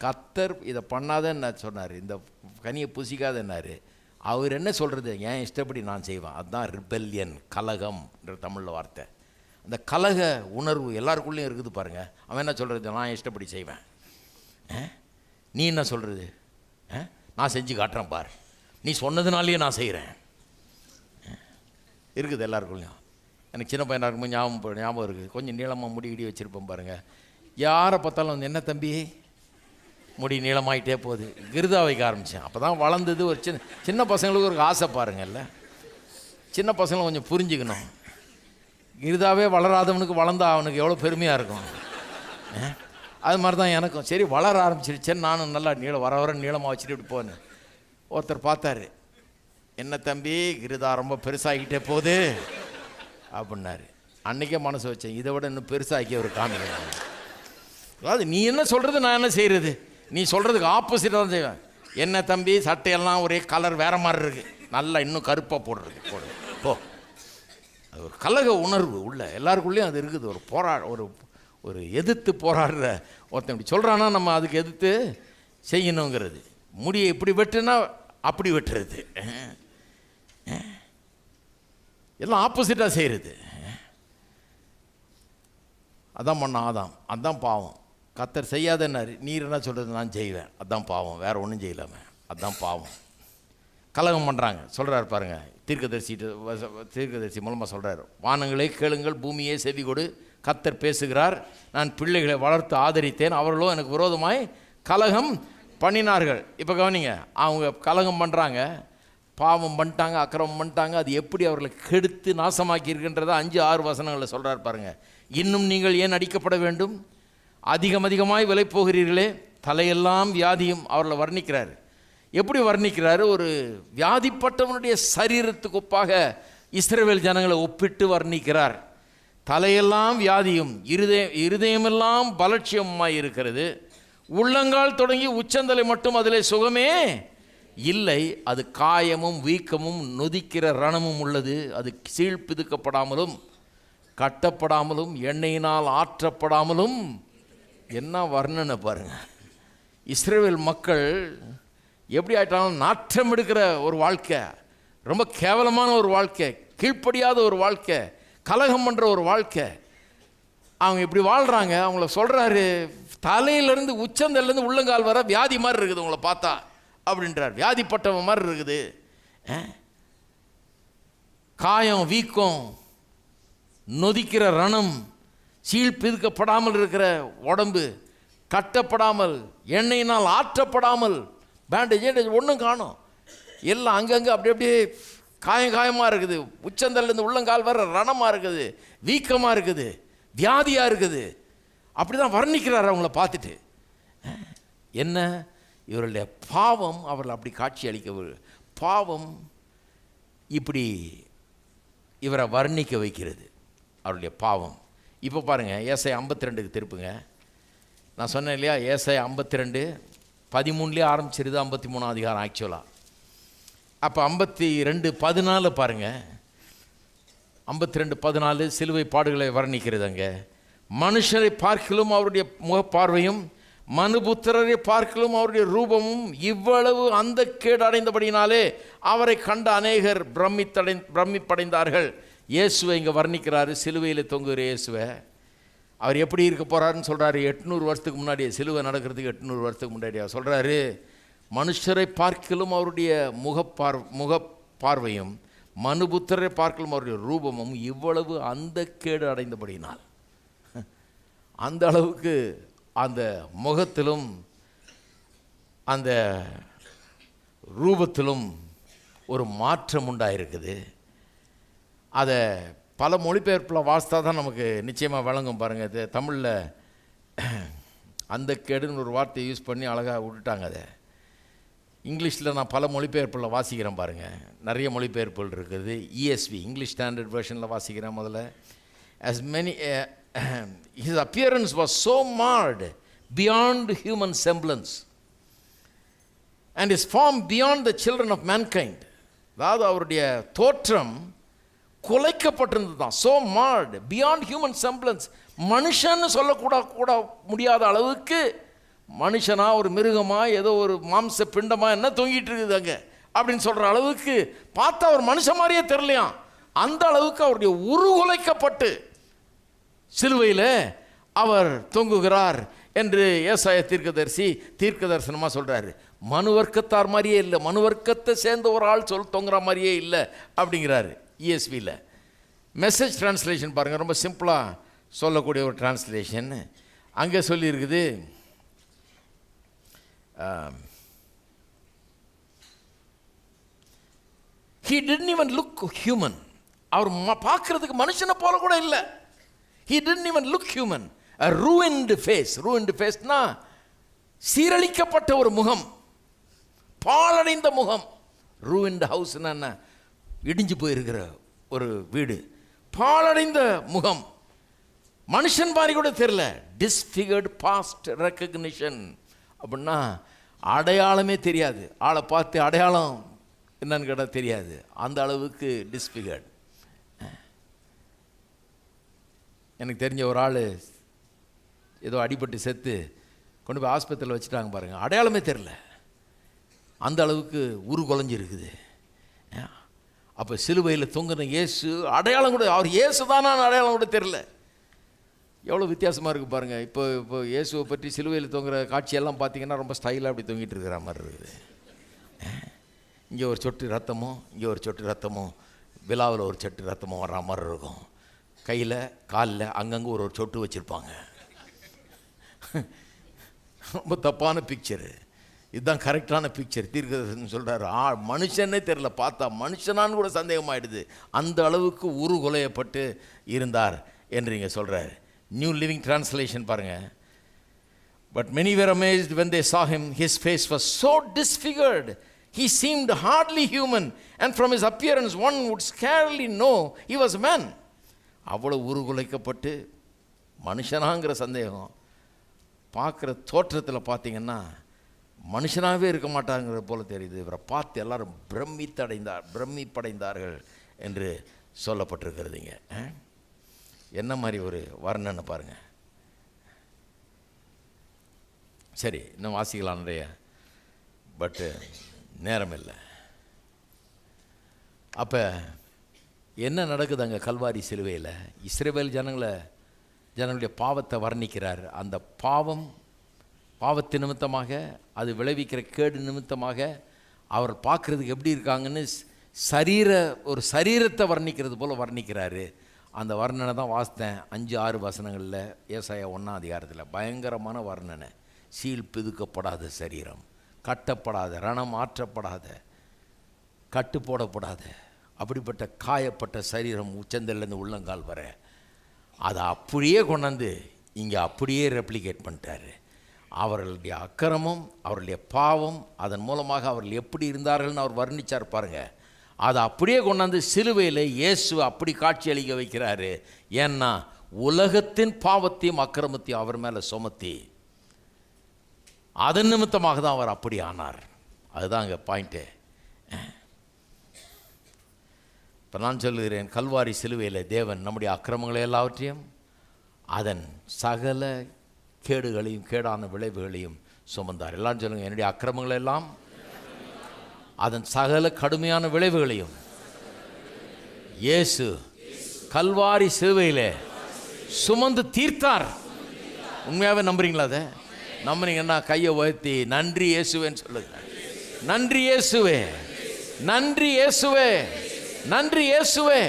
கத்தர் இதை பண்ணாதன்னு சொன்னார். இந்த கனியை புசிக்காதன்னாரு. அவர் என்ன சொல்கிறது ஏன் இஷ்டப்படி நான் செய்வேன்? அதுதான் ரிபெல்லியன் கலகம்ன்ற தமிழில் வார்த்தை. அந்த கலக உணர்வு எல்லாருக்குள்ளேயும் இருக்குது பாருங்கள் அவன் என்ன சொல்கிறது நான் இஷ்டப்படி செய்வேன். ஆ? நீ என்ன சொல்கிறது நான் செஞ்சு காட்டுறேன் பார். நீ சொன்னதுனாலேயே நான் செய்கிறேன் இருக்குது எல்லாருக்குள்ளேயும். எனக்கு சின்ன பையனாக இருக்கும்போது ஞாபகம் ஞாபகம் இருக்குது. கொஞ்சம் நீளமாக முடி இடி வச்சுருப்பேன் பாருங்கள் யாரை பார்த்தாலும் வந்து என்ன தம்பி? முடி நீளமாயிட்டே போகுது. கிருதா வைக்க ஆரம்பித்தேன் அப்போ தான் வளர்ந்தது ஒரு சின்ன சின்ன பசங்களுக்கு ஒரு ஆசை பாருங்கள்ல சின்ன பசங்களை கொஞ்சம் புரிஞ்சுக்கணும். கிருதாவே வளராதவனுக்கு வளர்ந்தா அவனுக்கு எவ்வளோ பெருமையாக இருக்கும். அது மாதிரி தான் எனக்கும். சரி வளர ஆரம்பிச்சிருச்சேன் நானும் நல்லா நீளம் வர வர நீளமாக வச்சுட்டு இப்படி போனேன். ஒருத்தர் பார்த்தாரு. என்ன தம்பி கிருதா ரொம்ப பெருசாகிக்கிட்டே போகுது. அப்படின்னாரு. அன்றைக்கே மனசு வச்சேன். இதை விட இன்னும் பெருசாக்கி ஒரு காமிக்கிறாங்க அதாவது நீ என்ன சொல்கிறது நான் என்ன செய்கிறது நீ சொல்கிறதுக்கு ஆப்போசிட்டாக தான் செய்வேன். என்ன தம்பி சட்டையெல்லாம் ஒரே கலர் வேறு மாதிரி இருக்கு. நல்லா இன்னும் கருப்பாக போடுறது போடு. போ. அது ஒரு கலக உணர்வு உள்ள எல்லாருக்குள்ளேயும் அது இருக்குது. ஒரு போரா ஒரு ஒரு எதிர்த்து போராடுற ஒருத்தன் இப்படி சொல்கிறான்னா நம்ம அதுக்கு எதிர்த்து செய்யணுங்கிறது. முடியை இப்படி வெட்டுனா அப்படி வெட்டுறது. எல்லாம் ஆப்போசிட்டாக செய்கிறது அதான் பண்ண ஆதாம். அதான் பாவம். கத்தர் செய்யாதன்னாரு. நீர் என்ன சொல்கிறது நான் செய்வேன். அதான் பாவம். வேறு ஒன்றும் செய்யலாமே. அதான் பாவம். கலகம் பண்ணுறாங்க சொல்கிறாரு பாருங்க. தீர்க்கதரிசி தீர்க்கதரிசி மூலமாக சொல்கிறார் வானங்களே கேளுங்கள் பூமியே செவி கொடு. கத்தர் பேசுகிறார். நான் பிள்ளைகளை வளர்த்து ஆதரித்தேன். அவர்களும் எனக்கு விரோதமாய் கலகம் பண்ணினார்கள். இப்போ கவனிங்க. அவங்க கலகம் பண்ணுறாங்க பாவம் பண்ணிட்டாங்க அக்கிரமம் பண்ணிட்டாங்க. அது எப்படி அவர்களை கெடுத்து நாசமாக்கி இருக்கின்றதை? அஞ்சு ஆறு வசனங்களில் சொல்கிறார் பாருங்கள் இன்னும் நீங்கள் ஏன் அடிக்கப்பட வேண்டும்? அதிகம் அதிகமாய் விலை போகிறீர்களே தலையெல்லாம் வியாதியும் அவர்களை வர்ணிக்கிறார். எப்படி வர்ணிக்கிறாரு? ஒரு வியாதிப்பட்டவனுடைய சரீரத்துக்கு ஒப்பாக இஸ்ரேவேல் ஜனங்களை ஒப்பிட்டு வர்ணிக்கிறார். தலையெல்லாம் வியாதியும் இருதய இருதயமெல்லாம் பலட்சியமாக இருக்கிறது. உள்ளங்கால் தொடங்கி உச்சந்தலை மட்டும் அதில் சுகமே இல்லை. அது காயமும் வீக்கமும் நொதிக்கிற ரணமும் உள்ளது. அது சீழ்பிதுக்கப்படாமலும் கட்டப்படாமலும் எண்ணெயினால் ஆற்றப்படாமலும் என்ன வர்ணனை பாருங்கள் இஸ்ரேல் மக்கள் எப்படி ஆயிட்டாலும் நாற்றம் எடுக்கிற ஒரு வாழ்க்கை ரொம்ப கேவலமான ஒரு வாழ்க்கை கீழ்ப்படியாத ஒரு வாழ்க்கை கலகம் பண்ணுற ஒரு வாழ்க்கை. அவங்க இப்படி வாழ்கிறாங்க அவங்கள சொல்கிறாரு தலையிலேருந்து உச்சந்தலேருந்து உள்ளங்கால் வர வியாதி மாதிரி இருக்குது உங்களை பார்த்தா அப்படின்றார். வியாதிப்பட்டவன் மாதிரி இருக்குது. காயம் வீக்கம் நொதிக்கிற ரணம் சீழ் பிதுக்கப்படாமல் இருக்கிற உடம்பு கட்டப்படாமல் எண்ணெயினால் ஆற்றப்படாமல் பேண்டேஜ் ஏண்டேஜ் ஒன்றும் காணும். எல்லாம் அங்கங்கே அப்படி அப்படியே காயம் காயமாக இருக்குது. உச்சந்தல்லேருந்து உள்ளங்கால் வர ரணமாக இருக்குது வீக்கமாக இருக்குது வியாதியாக இருக்குது. அப்படி தான் வர்ணிக்கிறார் அவங்கள பார்த்துட்டு. என்ன? இவருடைய பாவம் அவர்கள் அப்படி காட்சி அளிக்க பாவம் இப்படி இவரை வர்ணிக்க வைக்கிறது. அவருடைய பாவம். இப்போ பாருங்கள் ஏசை ஐம்பத்தி ரெண்டுக்கு திருப்புங்க. நான் சொன்னேன் இல்லையா ஏசை ஐம்பத்தி ரெண்டு பதிமூணுலேயே ஆரம்பிச்சிருது ஐம்பத்தி மூணாம் அதிகாரம் ஆக்சுவலாக அப்போ ஐம்பத்தி ரெண்டு பதினாலு பாருங்கள் ஐம்பத்தி ரெண்டு பதினாலு சிலுவை பாடுகளை வர்ணிக்கிறது அங்கே. மனுஷரை பார்க்கலும் அவருடைய முகப்பார்வையும் மனுபுத்திரரை பார்க்கலும் அவருடைய ரூபமும் இவ்வளவு அந்த கேடு அடைந்தபடினாலே அவரை கண்ட அநேகர் பிரமித்தடை பிரமிப்படைந்தார்கள். இயேசுவை இங்கே வர்ணிக்கிறாரு சிலுவையில் தொங்குகிற இயேசுவை. அவர் எப்படி இருக்க போறாருன்னு சொல்கிறாரு எட்நூறு வருஷத்துக்கு முன்னாடியே சிலுவை நடக்கிறதுக்கு எட்நூறு வருஷத்துக்கு முன்னாடியாக சொல்கிறாரு மனுஷரை பார்க்கலும் அவருடைய முகப்பார் முகப்பார்வையும் மனுபுத்திரரை பார்க்கலும் அவருடைய ரூபமும் இவ்வளவு அந்த கேடு அடைந்தபடினால் அந்த அளவுக்கு அந்த முகத்திலும் அந்த ரூபத்திலும் ஒரு மாற்றம் உண்டாயிருக்குது. அதை பல மொழிபெயர்ப்பில் வாசித்தா தான் நமக்கு நிச்சயமாக வழங்கும் பாருங்கள் இது தமிழில் அந்த கேடுன்னு ஒரு வார்த்தையை யூஸ் பண்ணி அழகாக விட்டுட்டாங்க அதை. இங்கிலீஷில் நான் பல மொழிபெயர்ப்பில் வாசிக்கிறேன் பாருங்கள் நிறைய மொழிபெயர்ப்புகள் இருக்குது. இஎஸ்வி இங்கிலீஷ் ஸ்டாண்டர்ட் வெர்ஷனில் வாசிக்கிறேன் முதல்ல. As many uh, his appearance was so marred beyond human semblance and his form beyond the children of mankind. அதாவது அவருடைய தோற்றம் குலைக்கப்பட்டிருந்தது தான் so marred beyond human semblance மனுஷன்னு சொல்லக்கூட கூட முடியாத அளவுக்கு மனுஷனா ஒரு மிருகமா ஏதோ ஒரு மாம்ச பிண்டமா என்ன தொங்கிட்டு இருக்குது அங்கே? அப்படின்னு சொல்கிற அளவுக்கு பார்த்தா ஒரு மனுஷன் மாதிரியே தெரியலையாம் அந்த அளவுக்கு அவருடைய உருகுலைக்கப்பட்டு சிலுவையில் அவர் தொங்குகிறார் என்று ஏசாய தீர்க்கதரிசி தீர்க்க தரிசனமாக சொல்கிறாரு மனுவர்க்கத்தார் மாதிரியே இல்லை. மனு வர்க்கத்தை சேர்ந்த ஒரு ஆள் சொல் தொங்குற மாதிரியே இல்லை அப்படிங்கிறாரு. இஎஸ்வியில் மெசேஜ் டிரான்ஸ்லேஷன் பாருங்கள் ரொம்ப சிம்பிளாக சொல்லக்கூடிய ஒரு டிரான்ஸ்லேஷன் அங்கே சொல்லியிருக்குது he didn't even look human அவர் பார்க்குறதுக்கு மனுஷனை போல கூட இல்லை. He didn't even look human ruined face ruined ஃபேஸ்னா சீரழிக்கப்பட்ட ஒரு முகம். பாழடைந்த முகம். Ruined ஹவுஸ்னா என்ன? இடிஞ்சு போயிருக்கிற ஒரு வீடு. பாழடைந்த முகம். மனுஷன் மாதிரி கூட தெரியல. டிஸ்ஃபிகர்டு பாஸ்ட் ரெக்கக்னிஷன் அப்படின்னா அடையாளமே தெரியாது. ஆளை பார்த்து அடையாளம் என்னன்னு கேட்டால் தெரியாது. அந்த அளவுக்கு டிஸ்ஃபிகர்ட் எனக்கு தெரிஞ்ச ஒரு ஆள் ஏதோ அடிபட்டு செத்து கொண்டு போய் ஆஸ்பத்திரியில் வச்சுட்டாங்க பாருங்கள் அடையாளமே தெரில அந்த அளவுக்கு உரு குலைஞ்சிருக்குது அப்போ சிலுவையில் தொங்குன இயேசு அடையாளம் கூட அவர் இயேசு தானா அடையாளம் கூட தெரில எவ்வளோ வித்தியாசமாக இருக்குது பாருங்கள் இப்போ இப்போ இயேசுவை பற்றி சிலுவையில் தொங்குற காட்சியெல்லாம் பார்த்தீங்கன்னா ரொம்ப ஸ்டைலாக அப்படி தொங்கிட்டு இருக்கிற மாதிரி இருக்குது. இங்கே ஒரு சொட்டு ரத்தமும் இங்கே ஒரு சொட்டு ரத்தமும் விழாவில் ஒரு சொட்டு ரத்தமும் வர்ற மாதிரி இருக்கும். கையில் காலில் அங்கங்கே ஒரு ஒரு சொட்டு வச்சுருப்பாங்க. ரொம்ப தப்பான பிக்சரு இதுதான் கரெக்டான பிக்சர் தீர்க்கதரிசனம் சொல்கிறாரு ஆ மனுஷனே தெரில பார்த்தா மனுஷனான்னு கூட சந்தேகமாயிடுது. அந்த அளவுக்கு உருகொலையப்பட்டு இருந்தார் என்று இங்கே சொல்கிறார் நியூ லிவிங் டிரான்ஸ்லேஷன் பாருங்கள் but many were amazed when they saw him. His face was so disfigured. He seemed hardly human, and from his appearance, one would scarcely know he was அவ்வளோ உருகுலைக்கப்பட்டு மனுஷனாங்கிற சந்தேகம். பார்க்குற தோற்றத்தில் பார்த்தீங்கன்னா மனுஷனாகவே இருக்க மாட்டாங்கிற போல தெரியுது. இவரை பார்த்து எல்லாரும் பிரமித்தடைந்தார் பிரமிப்படைந்தார்கள் என்று சொல்லப்பட்டிருக்கிறதுங்க. என்ன மாதிரி ஒரு வர்ணனை பாருங்கள் சரி இன்னும் வாசிக்கலாம் நிறைய. பட்டு நேரம் இல்லை. அப்போ என்ன நடக்குது அங்கே கல்வாரி சிலுவையில்? இஸ்ரேவேல் ஜனங்களை ஜனங்களுடைய பாவத்தை வர்ணிக்கிறார். அந்த பாவம் பாவத்து நிமித்தமாக அது விளைவிக்கிற கேடு நிமித்தமாக அவர் பார்க்குறதுக்கு எப்படி இருக்காங்கன்னு சரீர ஒரு சரீரத்தை வர்ணிக்கிறது போல் வர்ணிக்கிறாரு. அந்த வர்ணனை தான் வாசித்தேன். அஞ்சு ஆறு வசனங்களில் ஏசாய ஒன்றாம் அதிகாரத்தில். பயங்கரமான வர்ணனை. சீல் பிதுக்கப்படாத சரீரம். கட்டப்படாத ரணம் ஆற்றப்படாத கட்டு போடப்படாத அப்படிப்பட்ட காயப்பட்ட சரீரம் உச்சந்தல்லேருந்து உள்ளங்கால் வர. அதை அப்படியே கொண்டாந்து இங்கே அப்படியே ரெப்ளிகேட் பண்ணிட்டாரு. அவர்களுடைய அக்கிரமம் அவர்களுடைய பாவம் அதன் மூலமாக அவர்கள் எப்படி இருந்தார்கள்னு அவர் வர்ணிச்சார் பாருங்கள் அதை அப்படியே கொண்டாந்து சிலுவையில் இயேசு அப்படி காட்சி அளிக்க வைக்கிறாரு. ஏன்னா உலகத்தின் பாவத்தையும் அக்கிரமத்தையும் அவர் மேலே சுமத்தி அதன் நிமித்தமாக தான் அவர் அப்படி ஆனார். அதுதான் அங்கே பாயிண்ட்டு இப்போ நான் சொல்லுகிறேன் கல்வாரி சிலுவையில் தேவன் நம்முடைய அக்கிரமங்களை எல்லாவற்றையும் அதன் சகல கேடுகளையும் கேடான விளைவுகளையும் சுமந்தார். எல்லாம் சொல்லுங்கள் என்னுடைய அக்கிரமங்களை எல்லாம் அதன் சகல கடுமையான விளைவுகளையும் இயேசு கல்வாரி சிலுவையில் சுமந்து தீர்த்தார். உண்மையாகவே நம்புறீங்களா அதை? நம்புறீங்கன்னா கையை உயர்த்தி நன்றி இயேசுவேன்னு சொல்லுங்க. நன்றி இயேசுவே நன்றி இயேசுவே நன்றி இயேசுவே.